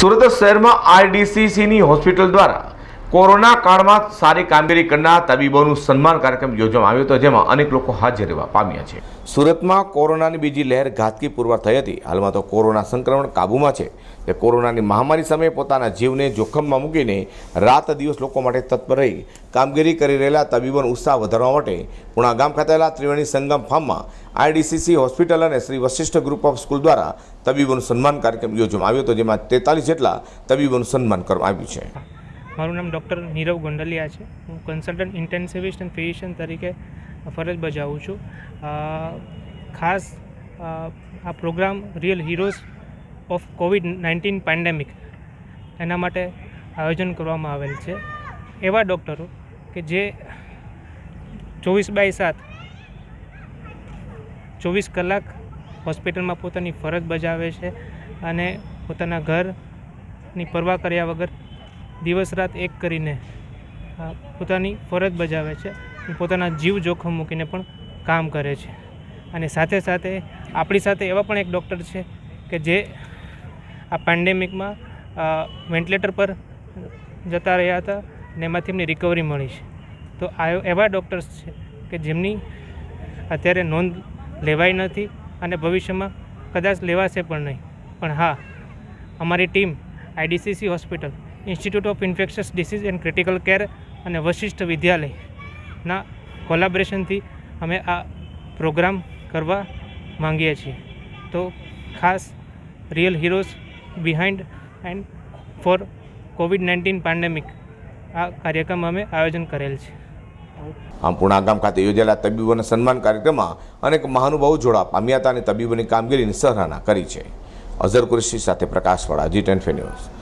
સુરત શહેરમાં આઈડીસીસીની હોસ્પિટલ દ્વારા કોરોના કાળમાં સારી કામગીરી કરનાર તબીબોનું સન્માન કાર્યક્રમ યોજવામાં આવ્યો હતો, જેમાં અનેક લોકો હાજર રહેવા પામ્યા છે. સુરતમાં કોરોનાની બીજી લહેર ઘાતકી પુરવાર થઈ હતી. હાલમાં તો કોરોના સંક્રમણ કાબૂમાં છે. તે કોરોનાની મહામારી સમયે પોતાના જીવને જોખમમાં મૂકીને રાત દિવસ લોકો માટે તત્પર રહી કામગીરી કરી રહેલા તબીબોનો ઉત્સાહ વધારવા માટે પુણા ગામ ખાતે ત્રિવેણી સંગમ ફાર્મમાં આઈડીસીસી હોસ્પિટલ અને Shri Vashishtha group of school દ્વારા તબીબોનું સન્માન કાર્યક્રમ યોજવામાં આવ્યો હતો, જેમાં તેતાલીસ જેટલા તબીબોનું સન્માન કરવામાં આવ્યું છે. મારું નામ ડૉક્ટર નીરવ ગોંડલિયા છે. હું કન્સલ્ટન્ટ ઇન્ટેન્સિવિસ્ટ અને ફિઝિશિયન તરીકે ફરજ બજાવું છું. ખાસ આ program real heroes of Covid nineteen pandemic એના માટે આયોજન કરવામાં આવેલ છે. એવા ડૉક્ટરો કે જે ચોવીસ બાય સાત, ચોવીસ કલાક હોસ્પિટલમાં પોતાની ફરજ બજાવે છે અને પોતાના ઘરની પરવા કર્યા વગર દિવસ રાત એક કરીને પોતાની ફરજ બજાવે છે પોતાના જીવ જોખમ મૂકીને પણ કામ કરે છે. અને સાથે સાથે આપણી સાથે એવા પણ એક ડૉક્ટર છે કે જે આ પેન્ડેમિકમાં વેન્ટિલેટર પર જતા રહ્યા હતા ને એમાંથી એમની રિકવરી મળી છે. તો આ એવા ડૉક્ટર્સ છે કે જેમની અત્યારે નોંધ લેવાઈ નથી અને ભવિષ્યમાં કદાચ લેવાશે પણ નહીં. પણ હા, અમારી team IDCC hospital institute of infectious disease and critical care અને વશિષ્ઠ વિદ્યાલયના કોલાબરેશનથી અમે આ પ્રોગ્રામ કરવા માંગીએ છીએ. તો ખાસ real heroes behind and for Covid nineteen pandemic આ કાર્યક્રમ અમે આયોજન કરેલ છે. આમ પુણા ગામ ખાતે યોજાયેલા તબીબોના સન્માન કાર્યક્રમમાં અનેક મહાનુભાવો જોડા પામ્યા હતા અને તબીબોની કામગીરીની સરાહના કરી છે. અઝર કુરેશી સાથે પ્રકાશવાળા જી ટેન ન્યૂઝ